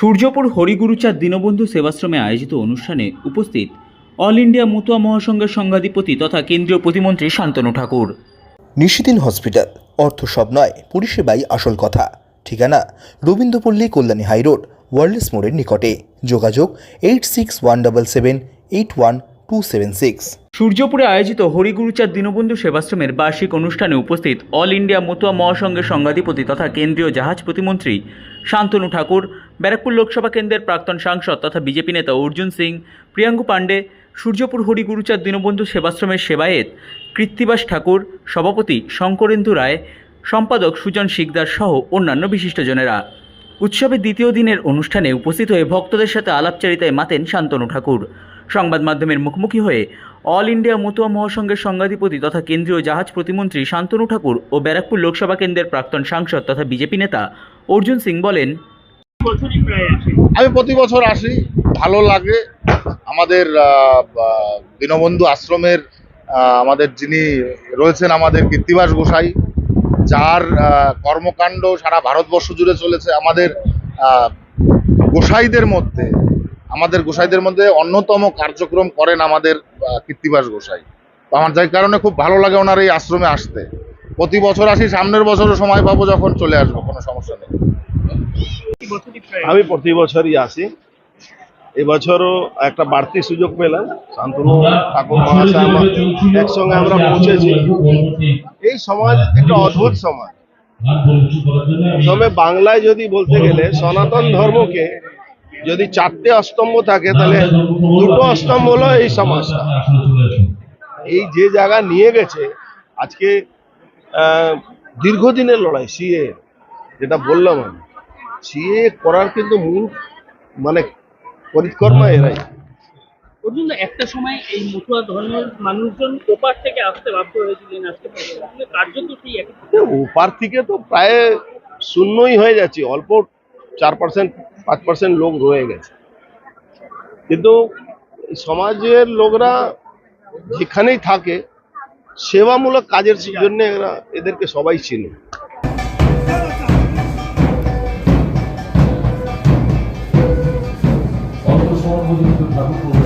সূর্যপুর হরিগুরুচার দীনবন্ধু সেবাশ্রমে আয়োজিত অনুষ্ঠানে উপস্থিত অল ইন্ডিয়া মতুয়া মহাসংঘের সংঘাধিপতি তথা কেন্দ্রীয় প্রতিমন্ত্রী শান্তনু ঠাকুর। নিশিদিন হসপিটাল, অর্থ সব নয়, পরিষেবাই আসল কথা। ঠিকানা, রবীন্দ্রপল্লী, কল্যাণী হাইরোড ওয়ার্ল্ডস মোড়ের নিকটে। যোগাযোগ, eight six one double seven, eight one two seven six সূর্যপুরে আয়োজিত হরিগুরুচার দীনবন্ধু সেবাশ্রমের বার্ষিক অনুষ্ঠানে উপস্থিত অল ইন্ডিয়া মতুয়া মহাসংঘের সংঘাধিপতি তথা কেন্দ্রীয় জাহাজ প্রতিমন্ত্রী শান্তনু ঠাকুর, ব্যারাকপুর লোকসভা কেন্দ্রের প্রাক্তন সাংসদ তথা বিজেপি নেতা অর্জুন সিং প্রিয়াঙ্কু পাণ্ডে, সূর্যপুর হরিগুরুচার দীনবন্ধু সেবাশ্রমের সেবায়েত কৃত্তিবাস ঠাকুর, সভাপতি শঙ্করেন্দু রায়, সম্পাদক সুজন শিকদার সহ অন্যান্য বিশিষ্টজনেরা। উৎসবের দ্বিতীয় দিনের অনুষ্ঠানে উপস্থিত হয়ে ভক্তদের সাথে আলাপচারিতায় মাতেন শান্তনু ঠাকুর। সংবাদ মাধ্যমের মুখোমুখি হয়ে অল ইন্ডিয়া মতুয়া মহাসংঘের সংঘাধিপতি তথা কেন্দ্রীয় জাহাজ প্রতিমন্ত্রী শান্তনু ঠাকুর ও ব্যারাকপুর লোকসভা কেন্দ্রের প্রাক্তন সাংসদ তথা বিজেপি নেতা অর্জুন সিং বলেন, আমি প্রতি বছর আসি, ভালো লাগে। আমাদের দীনবন্ধু আশ্রমের আমাদের যিনি রয়েছেন আমাদের কীর্তিবাস গোসাই, যার কর্মকাণ্ড সারা ভারতবর্ষ জুড়ে চলেছে, আমাদের গোসাইদের মধ্যে আমাদের গোসাইদের মধ্যে অন্যতম কার্যক্রম করেন আমাদের আহ, কীর্তিবাস গোসাই। আমার যাই কারণে খুব ভালো লাগে ওনার এই আশ্রমে আসতে। প্রতি বছর আসি সামনের বছরও সময় পাবো যখন চলে আসব কোনো সমস্যা নেই। আমি প্রতি বছরই আসি। এবছরও একটা বাড়তি সুযোগ পেলাম। শান্তনু ঠাকুর মহাশয় আমার একসঙ্গে আমরা পৌঁছেছি। এই সমাজ একটা অদ্ভুত সমাজ। তবে বাংলায় যদি বলতে গেলে সনাতন ধর্মকে যদি চারটে অস্তম্ভ থাকে তাহলে দুটো অস্তম্ভ হলো এই সমাজটা। এই যে জায়গা নিয়ে গেছে আজকে দীর্ঘদিনের লড়াই সিএ যেটা বললাম আমি। সিএ করার কিন্তু মূল মানে পরিকর্মা এরাই। অর্জুন একটা সময় এই মতুয়া ধর্মের মানুষজন ওপার থেকে আসতে বাধ্য হয়েছিলেন আসতে কার্যত সেই ওপার থেকে তো প্রায় শূন্যই হয়ে যাচ্ছে অল্প চার পার্সেন্ট পাঁচ পার্সেন্ট লোক রয়ে গেছে। কিন্তু সমাজের লোকরা যেখানেই থাকে, সেবামূলক কাজের জন্য এরা এদেরকে সবাই চিনে। ঠাকুর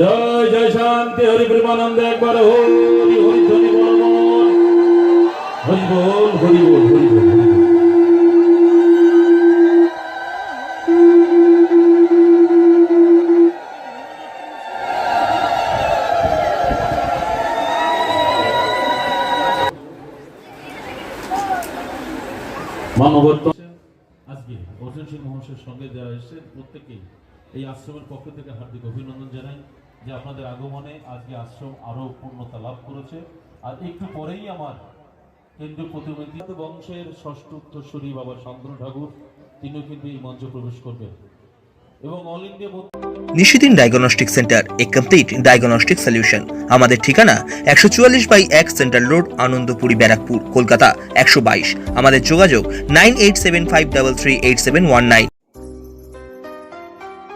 জয় জয় শান্তি, হরি প্রেমানন্দ একবার হরি হরি ধ্বনি বল, হরি বল হরি বল হরি বল। মানবত্ব আজকে অর্জুন সিং মহাশয়ের সঙ্গে যারা এসেছেন, প্রত্যেকেই এই আশ্রমের পক্ষ থেকে হার্দিক অভিনন্দন জানাই যে আপনাদের আগমনে আজকে আশ্রম আরও পূর্ণতা লাভ করেছে। আর একটু পরেই আমার কেন্দ্রীয় প্রতিনিধি বংশের ষষ্ঠ উত্তরসূরি বাবা শান্তনু ঠাকুর, তিনিও কিন্তু এই মঞ্চে প্রবেশ করবেন। এবং all India Nishidin diagnostic centre a complete diagnostic solution. আমাদের ঠিকানা একশো চুয়াল্লিশ বাই এক সেন্ট্রাল রোড, আনন্দপুরি, ব্যারাকপুর, কলকাতা, একশো বাইশ। আমাদের যোগাযোগ nine eight seven five double three eight seven one nine.